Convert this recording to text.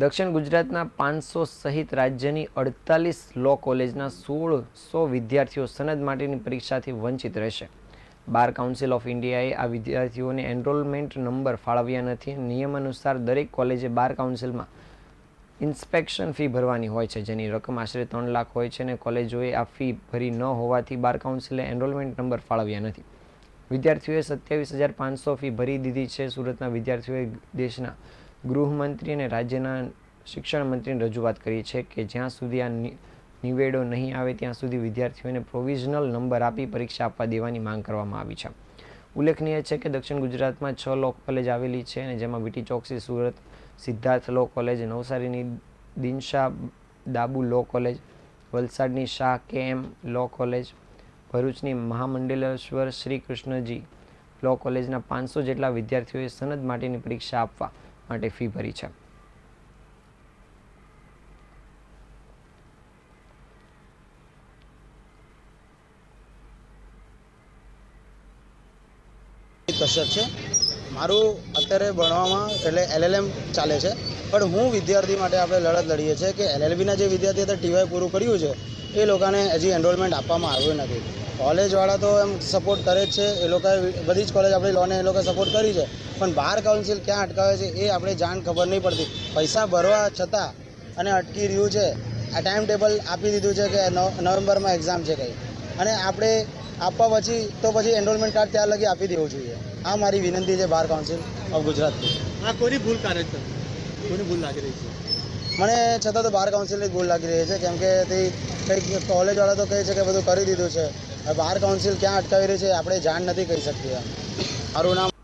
દક્ષિણ ગુજરાતના પાંચસો સહિત રાજ્યની અડતાલીસ લો કોલેજના સોળસો વિદ્યાર્થીઓ સનદ માટેની પરીક્ષાથી વંચિત રહેશે. બાર કાઉન્સિલ ઓફ ઇન્ડિયાએ આ વિદ્યાર્થીઓને એનરોલમેન્ટ નંબર ફાળવ્યા નથી. નિયમ અનુસાર દરેક કોલેજે બાર કાઉન્સિલમાં ઇન્સ્પેક્શન ફી ભરવાની હોય છે, જેની રકમ આશરે ત્રણ લાખ હોય છે અને કોલેજોએ આ ફી ભરી ન હોવાથી બાર કાઉન્સિલે એનરોલમેન્ટ નંબર ફાળવ્યા નથી. વિદ્યાર્થીઓએ સત્યાવીસ હજાર પાંચસો ફી ભરી દીધી છે. સુરતના વિદ્યાર્થીઓએ દેશના ગૃહમંત્રી અને રાજ્યના શિક્ષણ મંત્રીને રજૂઆત કરી છે કે જ્યાં સુધી આ નિવેડો નહીં આવે, ત્યાં સુધી વિદ્યાર્થીઓને પ્રોવિઝનલ નંબર આપી પરીક્ષા આપવા દેવાની માંગ કરવામાં આવી છે. ઉલ્લેખનીય છે કે દક્ષિણ ગુજરાતમાં છ લો કોલેજ આવેલી છે અને જેમાં VT Choksi, Surat, Siddharth law college નવસારીની Dinsha Dabu law college વલસાડની શાહ કે એમ લો કોલેજ ભરૂચની મહામંડલેશ્વર શ્રી કૃષ્ણજી લો કોલેજના પાંચસો જેટલા વિદ્યાર્થીઓએ સનદ માટેની પરીક્ષા આપવા માટે ફી ભરી છે. કસર છે. મારું અત્યારે ભણવામાં એટલે એલએલએમ ચાલે છે. પણ હું વિદ્યાર્થી માટે આપણે લડત લડીએ છીએ કે એલએલબીના જે વિદ્યાર્થી અત્યારે ટીવાય પૂરું કર્યું છે, એ લોકોને હજી એનરોલમેન્ટ આપવામાં આવ્યું નથી. કોલેજવાળા તો એમ સપોર્ટ કરે જ છે. એ લોકોએ બધી જ કોલેજ આપણી લોને એ લોકોએ સપોર્ટ કરી છે. પણ બાર કાઉન્સિલ ક્યાં અટકાવે છે એ આપણે જાણ ખબર નહીં પડતી. પૈસા ભરવા છતાં અને અટકી રહ્યું છે. આ ટાઈમ ટેબલ આપી દીધું છે કે નવેમ્બરમાં એક્ઝામ છે કંઈ. અને આપણે આપવા પછી તો પછી એનરોલમેન્ટ કાર્ડ ત્યાં લગી આપી દેવું જોઈએ. આ મારી વિનંતી છે બાર કાઉન્સિલ ઓફ ગુજરાતની. આ કોની ભૂલ કાઢે છે? કોની ભૂલ લાગી રહી છે? મને છતાં તો બાર કાઉન્સિલની જ ભૂલ લાગી રહી છે. કેમ કે તે કંઈક કોલેજવાળા તો કહે છે કે બધું કરી દીધું છે. બાર કાઉન્સિલ ક્યાં અટકાવી રહી છે આપણે જાણ નથી કરી શકતી એમ. મારું નામ